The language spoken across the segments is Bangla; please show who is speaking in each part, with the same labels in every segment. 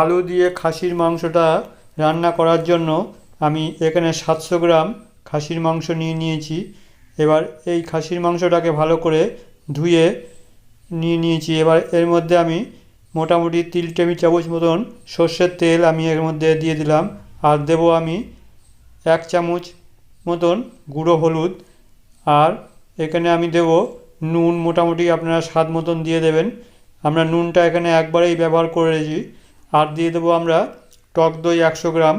Speaker 1: আলু দিয়ে খাসির মাংসটা রান্না করার জন্য আমি এখানে সাতশো গ্রাম খাসির মাংস নিয়ে নিয়েছি। এবার এই খাসির মাংসটাকে ভালো করে ধুয়ে নিয়ে নিয়েছি। এবার এর মধ্যে আমি মোটামুটি তিল টেবিল চামচ মতন সর্ষের তেল আমি এর মধ্যে দিয়ে দিলাম। আর দেবো আমি এক চামচ মতন গুঁড়ো হলুদ। আর এখানে আমি দেব নুন। মোটামুটি আপনারা স্বাদ মতন দিয়ে দেবেন। আমরা নুনটা এখানে একবারেই ব্যবহার করেছি। আর দিয়ে দেবো আমরা টক দই একশো গ্রাম।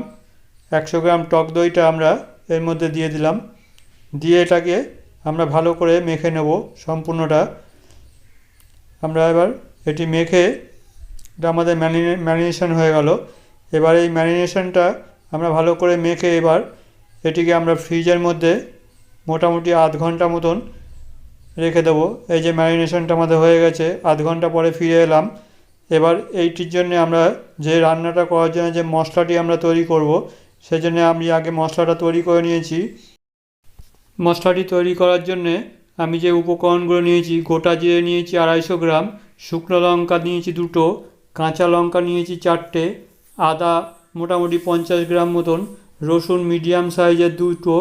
Speaker 1: একশো গ্রাম টক দইটা আমরা এর মধ্যে দিয়ে দিলাম। দিয়ে এটাকে আমরা ভালো করে মেখে নেব সম্পূর্ণটা। আমরা এবার এটি মেখে, এটা আমাদের ম্যারিনে, ম্যারিনেশন হয়ে গেল। এবার এই ম্যারিনেশনটা আমরা ভালো করে মেখে এবার এটিকে আমরা ফ্রিজের মধ্যে মোটামুটি আধ ঘণ্টা মতন রেখে দেবো। এই যে ম্যারিনেশনটা আমাদের হয়ে গেছে, আধ ঘণ্টা পরে ফিরে এলাম। এবার এইটির জন্য আমরা যে রান্নাটা করার জন্য যে মশলাটি আমরা তৈরি করব, সেজন্য আমি আগে মশলাটা তৈরি করে নিয়েছি। মশলাটি তৈরি করার জন্যে আমি যে উপকরণগুলো নিয়েছি, গোটা জিরে নিয়েছি আড়াইশো গ্রাম, শুকনো লঙ্কা নিয়েছি দুটো, কাঁচা লঙ্কা নিয়েছি চারটে, আদা মোটামুটি পঞ্চাশ গ্রাম মতন, রসুন মিডিয়াম সাইজের দুটো,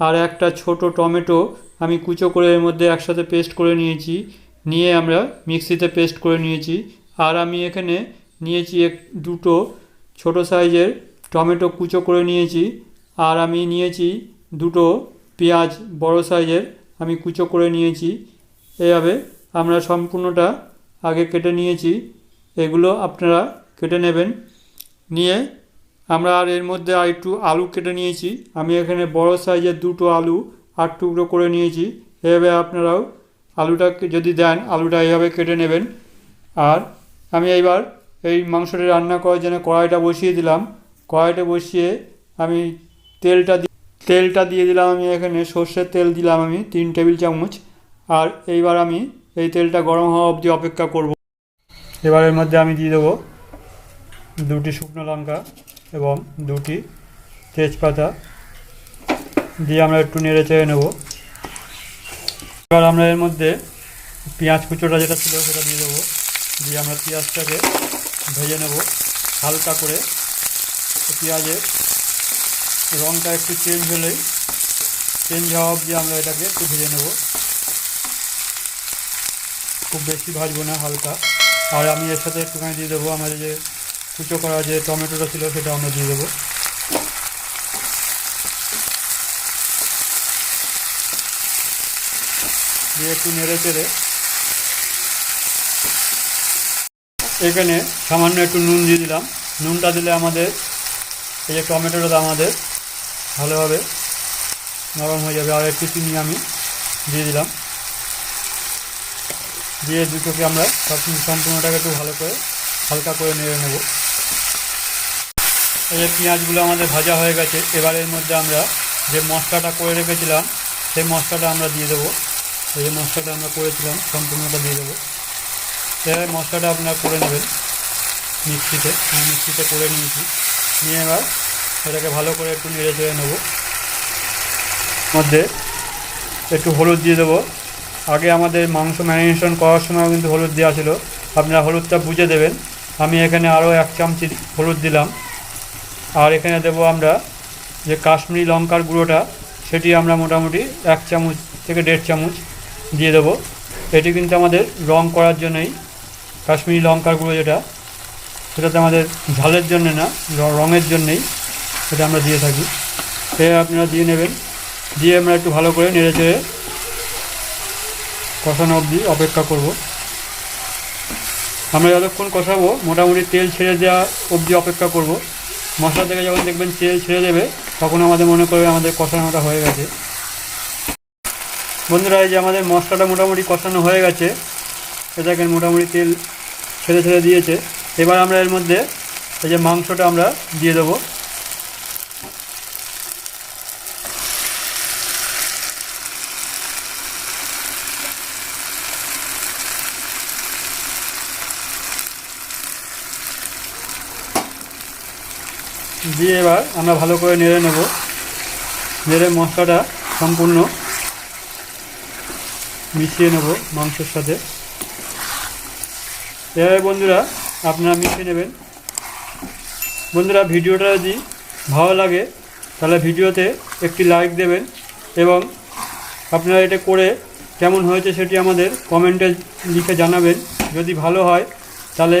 Speaker 1: আর একটা ছোট টমেটো আমি কুচো করে এর মধ্যে একসাথে পেস্ট করে নিয়েছি। নিয়ে আমরা মিক্সিতে পেস্ট করে নিয়েছি। আর আমি এখানে নিয়েছি এক, দুটো ছোট সাইজের টমেটো কুচো করে নিয়েছি। আর আমি নিয়েছি দুটো পেঁয়াজ বড় সাইজের আমি কুচো করে নিয়েছি। এভাবে আমরা সম্পূর্ণটা আগে কেটে নিয়েছি। এগুলো আপনারা কেটে নেবেন। নিয়ে আমরা আর এর মধ্যে আর একটু আলু কেটে নিয়েছি। আমি এখানে বড় সাইজের দুটো আলু আট টুকরো করে নিয়েছি। এভাবে আপনারাও আলুটাকে যদি দেন, আলুটা এইভাবে কেটে নেবেন। আর আমি এইবার এই মাংসটা রান্না করার জন্য কড়াইটা বসিয়ে দিলাম। কড়াইটা বসিয়ে আমি তেলটা তেলটা দিয়ে দিলাম আমি এখানে সর্ষের তেল দিলাম আমি তিন টেবিল চামচ। আর এইবার আমি এই তেলটা গরম হওয়া অবধি অপেক্ষা করব। এবার এর মধ্যে আমি দিয়ে দেবো দুটি শুকনো লঙ্কা এবং দুটি তেজপাতা। দিয়ে আমরা একটু নেড়ে চেড়ে নেব। এবার আমরা এর মধ্যে পেঁয়াজ কুচোটা যেটা ছিল সেটা দিয়ে দেবো। দিয়ে আমরা পেঁয়াজটাকে ভেজে নেব হালকা করে। পেঁয়াজের রঙটা একটু চেঞ্জ হলেই চেঞ্জ হওয়া অবধি আমরা এটাকে একটু ভেজে নেব। খুব বেশি ভাজবো না হালকা। আর আমি এর সাথে একটুখানি দিয়ে দেবো আমাদের যে কুচো করা যে টমেটোটা ছিল সেটা আমরা দিয়ে দেবো। দিয়ে একটু নেড়ে চেড়ে এখানে সামান্য একটু নুন দিয়ে দিলাম। নুনটা দিলে আমাদের এই যে টমেটোটা আমাদের ভালোভাবে নরম হয়ে যাবে। আর একটু চিনি আমি দিয়ে দিলাম। দিয়ে দুটোকে আমরা সব সম্পূর্ণটাকে একটু ভালো করে হালকা করে নেড়ে নেব। এই যে পেঁয়াজগুলো আমাদের ভাজা হয়ে গেছে, এবার এর মধ্যে আমরা যে মশলাটা করে রেখেছিলাম, সেই মশলাটা আমরা দিয়ে দেবো। এই যে মশলাটা আমরা করেছিলাম, সম্পূর্ণটা দিয়ে দেবো। এভাবে মশলাটা আপনারা করে নেবেন মিক্সিতে। আমি মিক্সিতে করে নিয়েছি। নিয়ে এবার এটাকে ভালো করে একটু নেড়ে চেড়ে নেব। মধ্যে একটু হলুদ দিয়ে দেবো। আগে আমাদের মাংস ম্যারিনেশন করার সময় কিন্তু হলুদ দেওয়া ছিল। আপনারা হলুদটা বুঝে দেবেন। আমি এখানে আরও এক চামচি হলুদ দিলাম। আর এখানে দেবো আমরা যে কাশ্মীরি লঙ্কার গুঁড়োটা, সেটি আমরা মোটামুটি এক চামচ থেকে দেড় চামচ দিয়ে দেবো। এটি কিন্তু আমাদের রং করার জন্যই কাশ্মীরি লঙ্কার গুঁড়ো যেটা, সেটাতে আমাদের ঝালের জন্যে না রঙের জন্যেই সেটা আমরা দিয়ে থাকি। সে আপনারা দিয়ে নেবেন। দিয়ে আমরা একটু ভালো করে নেড়ে চেড়ে কষানো অবধি অপেক্ষা করব। আমরা যতক্ষণ কষাবো, মোটামুটি তেল ছেড়ে দেওয়া অবধি অপেক্ষা করব। মশলা থেকে যখন দেখবেন তেল ছেড়ে দেবে, তখন আমাদের মনে করবে আমাদের কষানোটা হয়ে গেছে। বন্ধুরা, এই যে আমাদের মশলাটা মোটামুটি কষানো হয়ে গেছে এ দেখেন মোটামুটি তেল ছেড়ে ছেড়ে দিয়েছে। এবার আমরা এর মধ্যে এই যে মাংসটা আমরা দিয়ে দেবো। দিয়ে এবার আমরা ভালো করে নেড়ে নেব। নেড়ে মশলাটা সম্পূর্ণ মিশিয়ে নেব মাংসের সাথে। এভাবে বন্ধুরা, আপনারা মিশিয়ে নেবেন। বন্ধুরা, ভিডিওটা যদি ভালো লাগে, তাহলে ভিডিওতে একটি লাইক দেবেন এবং আপনারা এটা করে কেমন হয়েছে সেটি আমাদের কমেন্টে লিখে জানাবেন। যদি ভালো হয়, তাহলে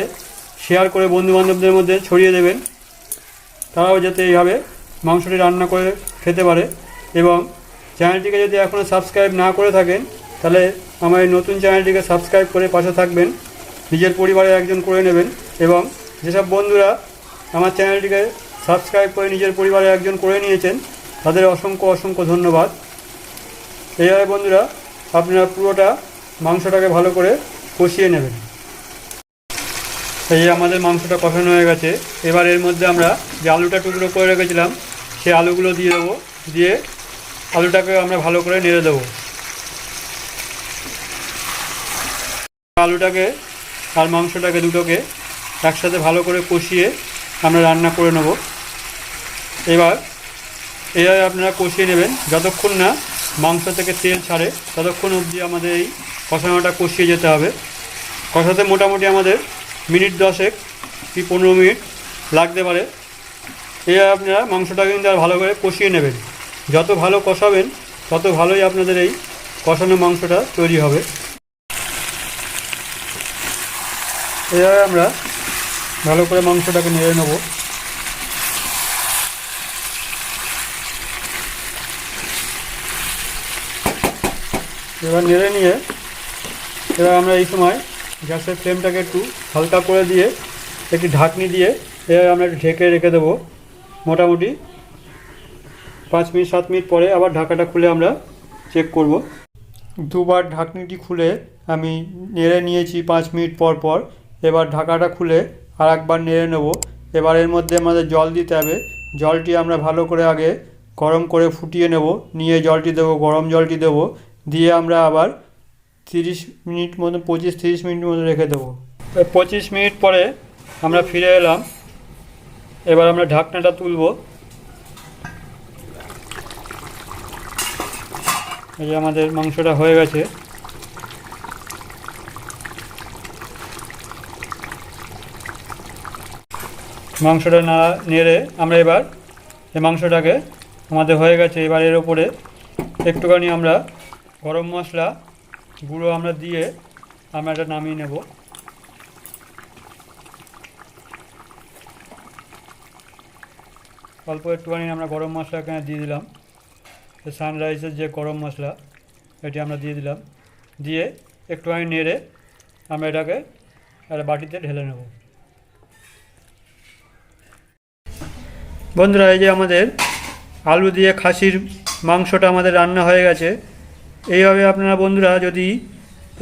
Speaker 1: শেয়ার করে বন্ধুবান্ধবদের মধ্যে ছড়িয়ে দেবেন। তারাও যাতে এইভাবে মাংসটি রান্না করে খেতে পারে এবং চ্যানেলটিকে যদি এখনও সাবস্ক্রাইব না করে থাকেন, তাহলে আমার এই নতুন চ্যানেলটিকে সাবস্ক্রাইব করে পাশে থাকবেন। নিজের পরিবারের একজন করে নেবেন এবং যেসব বন্ধুরা আমার চ্যানেলটিকে সাবস্ক্রাইব করে নিজের পরিবারের একজন করে নিয়েছেন, তাদের অসংখ্য অসংখ্য ধন্যবাদ। এইভাবে বন্ধুরা আপনারা পুরোটা মাংসটাকে ভালো করে কষিয়ে নেবেন। এই আমাদের মাংসটা কষানো হয়ে গেছে, এবার এর মধ্যে আমরা যে আলুটা টুকরো করে রেখেছিলাম সেই আলুগুলো দিয়ে দেবো, দিয়ে আলুটাকে আমরা ভালো করে নেড়ে দেবো। আলুটাকে আর মাংসটাকে দুটোকে একসাথে ভালো করে কষিয়ে আমরা রান্না করে নেব। এবার এভাবে আপনারা কষিয়ে নেবেন। যতক্ষণ না মাংস থেকে তেল ছাড়ে, ততক্ষণ অবধি আমাদের এই কষানোটা কষিয়ে যেতে হবে। কষাতে মোটামুটি আমাদের মিনিট দশেক কি পনেরো মিনিট লাগতে পারে। এভাবে আপনারা মাংসটা কিন্তু আর ভালো করে কষিয়ে নেবেন। যত ভালো কষাবেন, তত ভালোই আপনাদের এই কষানো মাংসটা তৈরি হবে। এভাবে আমরা ভালো করে মাংসটাকে নেড়ে নেব। এবার নেড়ে নিয়ে এবার আমরা এই সময় গ্যাসের ফ্লেমটাকে একটু হালকা করে দিয়ে একটি ঢাকনি দিয়ে এবার আমরা একটু ঢেকে রেখে দেবো। মোটামুটি পাঁচ মিনিট, সাত মিনিট পরে আবার ঢাকাটা খুলে আমরা চেক করব। দুবার ঢাকনিটি খুলে আমি নেড়ে নিয়েছি পাঁচ মিনিট পর পর। এবার ঢাকাটা খুলে আর একবার নেড়ে নেব। এবার এর মধ্যে আমাদের জল দিতে হবে। জলটি আমরা ভালো করে আগে গরম করে ফুটিয়ে নেব। নিয়ে জলটি দেবো, গরম জলটি দেবো। দিয়ে আমরা আবার তিরিশ মিনিট মতো, পঁচিশ তিরিশ মিনিট মতো রেখে দেবো। পঁচিশ মিনিট পরে আমরা ফিরে এলাম। এবার আমরা ঢাকনাটা তুলব। এই যে আমাদের মাংসটা হয়ে গেছে। মাংসটা না নেড়ে আমরা এবার এই মাংসটাকে আমাদের হয়ে গেছে, এবার এর ওপরে একটুখানি আমরা গরম মশলা গুঁড়ো আমরা দিয়ে আমরা এটা নামিয়ে নেব। অল্প একটুখানি আমরা গরম মশলা এখানে দিয়ে দিলাম। সানরাইসের যে গরম মশলা, এটি আমরা দিয়ে দিলাম। দিয়ে একটুখানি নেড়ে আমরা এটাকে একটা বাটিতে ঢেলে নেব। বন্ধুরা, এই যে আমাদের আলু দিয়ে খাসির মাংসটা আমাদের রান্না হয়ে গেছে, এইভাবে আপনারা বন্ধুরা যদি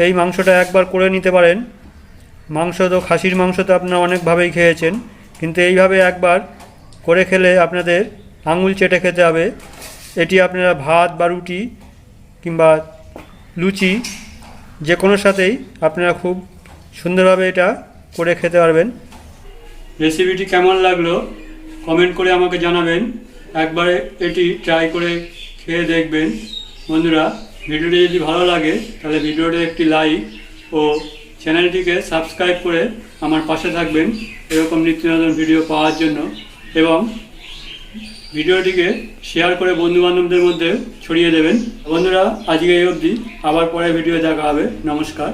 Speaker 1: এই মাংসটা একবার করে নিতে পারেন, মাংস তো, খাসির মাংস তো আপনারা অনেকভাবেই খেয়েছেন, কিন্তু এইভাবে একবার করে খেলে আপনাদের আঙুল চেটে খেতে হবে। এটি আপনারা ভাত বা রুটি কিংবা লুচি যে কোনো সাথেই আপনারা খুব সুন্দরভাবে এটা করে খেতে পারবেন। রেসিপিটি কেমন লাগল? কমেন্ট করে আমাকে জানাবেন। একবার এটি ট্রাই করে খেয়ে দেখবেন। বন্ধুরা, ভিডিওটি যদি ভালো লাগে, তাহলে ভিডিওটি একটি লাইক ও চ্যানেলটিকে সাবস্ক্রাইব করে আমার পাশে থাকবেন এরকম নিত্য নতুন ভিডিও পাওয়ার জন্য। এবং ভিডিওটিকে শেয়ার করে বন্ধুবান্ধবদের মধ্যে ছড়িয়ে দেবেন। বন্ধুরা, আজকে এই অবধি। আবার পরে ভিডিও দেখা হবে। নমস্কার।